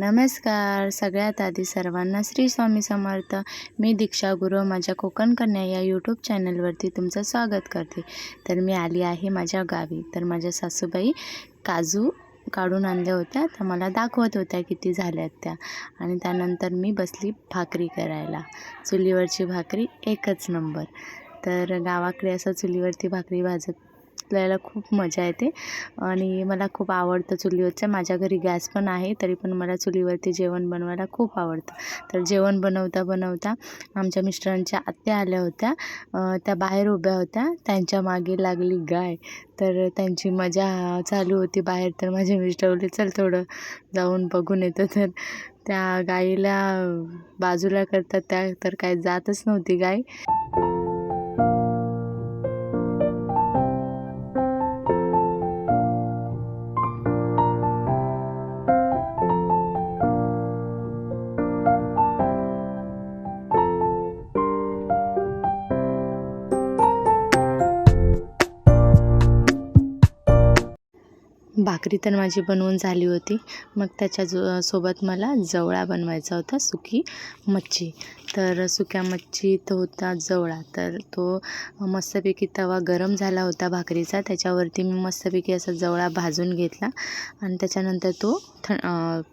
नमस्कार. सगळ्यात आधी सर्वांना श्री स्वामी समर्थ. मी दीक्षा गुरु माझ्या कोकण कन्या या यूट्यूब चॅनलवरती तुमचं स्वागत करते. तर मी आली आहे माझ्या गावी. तर माझ्या सासूबाई काजू काढून आणल्या होत्या. तर मला दाखवत होत्या किती झाल्यात त्या. आणि त्यानंतर मी बसली भाकरी करायला. चुलीवरची भाकरी एकच नंबर. तर गावाकडे असं चुलीवरती भाकरी भाजत आपल्याला खूप मजा येते. आणि मला खूप आवडतं चुलीवरचं. माझ्या घरी गॅस पण आहे तरी पण मला चुलीवरती जेवण बनवायला खूप आवडतं. तर जेवण बनवता बनवता आमच्या मिस्टरांच्या आत्या आल्या होत्या. त्या बाहेर उभ्या होत्या. त्यांच्या मागे लागली गाय. तर त्यांची मजा चालू होती बाहेर. तर माझे मिस्टर बोलले चल थोडं जाऊन बघून येतो. तर त्या गाईला बाजूला करतात त्या तर काय जातच नव्हती गाय. भाकरी तर माझी बनवून झाली होती. मग त्याच्या जो सोबत मला जवळा बनवायचा होता सुकी मच्छी. तर सुक्या मच्छीत होता जवळा. तर तो मस्तपैकी तवा गरम झाला होता भाकरीचा. त्याच्यावरती मी मस्तपैकी असा जवळा भाजून घेतला. आणि त्याच्यानंतर तो थ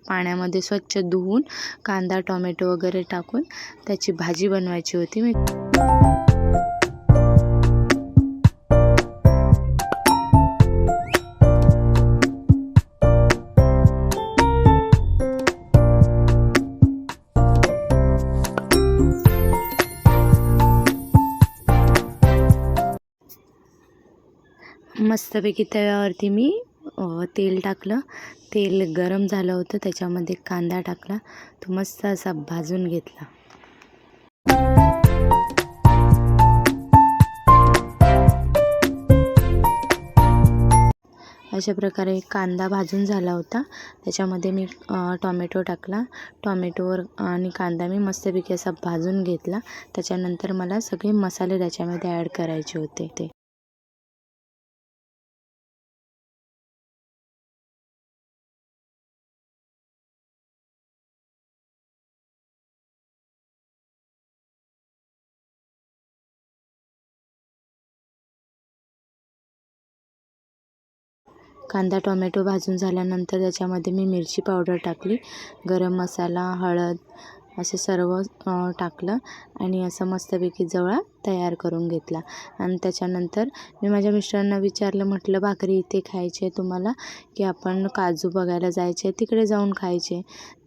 पाण्यामध्ये स्वच्छ धुवून कांदा टोमॅटो वगैरे टाकून त्याची भाजी बनवायची होती. मी मस्तपैकी तव्यावरती मी तेल टाकलं. तेल गरम झालं होतं त्याच्यामध्ये कांदा टाकला. तो मस्त असा भाजून घेतला. अशा प्रकारे कांदा भाजून झाला होता. त्याच्यामध्ये मी टॉमॅटो टाकला. टॉमॅटोवर आणि कांदा मी मस्तपैकी असा भाजून घेतला. त्याच्यानंतर मला सगळे मसाले त्याच्यामध्ये ॲड करायचे होते ते. कांदा टोमॅटो भाजून झाल्यानंतर त्याच्यामध्ये मी मिरची पावडर टाकली. गरम मसाला हळद असे सर्व टाकलं. आणि असं मस्तपैकी जवळा तयार करून घेतला. आणि त्याच्यानंतर मी माझ्या मिस्टरांना विचारलं म्हटलं भाकरी इथे खायची आहे तुम्हाला की आपण काजू बघायला जायचे तिकडे जाऊन खायचे?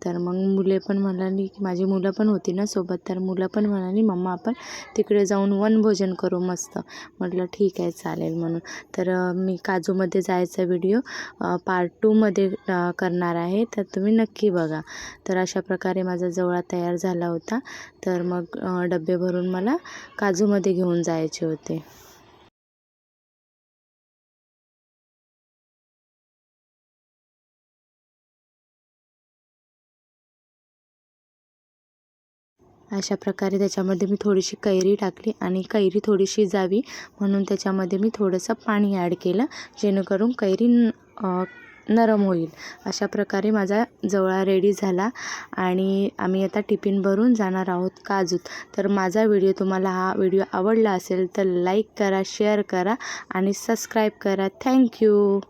तर मग मुले पण म्हणाली की माझी मुलं पण होती ना सोबत तर मुलं पण म्हणाली मम्मा आपण तिकडे जाऊन वनभोजन करू मस्त. म्हटलं ठीक आहे चालेल म्हणून. तर मी काजूमध्ये जायचा व्हिडिओ पार्ट टूमध्ये करणार आहे तर तुम्ही नक्की बघा. तर अशा प्रकारे माझा जवळा तयार झाला होता. तर मग डबे भरून मला काजू टूरमध्ये घेऊन जायचे होते. अशा प्रकारे त्याच्यामध्ये मी थोडीशी कैरी टाकली आणि कैरी थोडीशी जावी म्हणून त्याच्यामध्ये मी थोडंसं पाणी ॲड केलं जेणेकरून कैरी नरम होईल. अशा प्रकारे माझा जवळा रेडी झाला आणि आम्ही आता टिफिन भरून जाणार आहोत काजूत. तर माझा व्हिडिओ तुम्हाला हा व्हिडिओ आवडला असेल तर लाईक करा शेअर करा आणि सबस्क्राईब करा. थँक्यू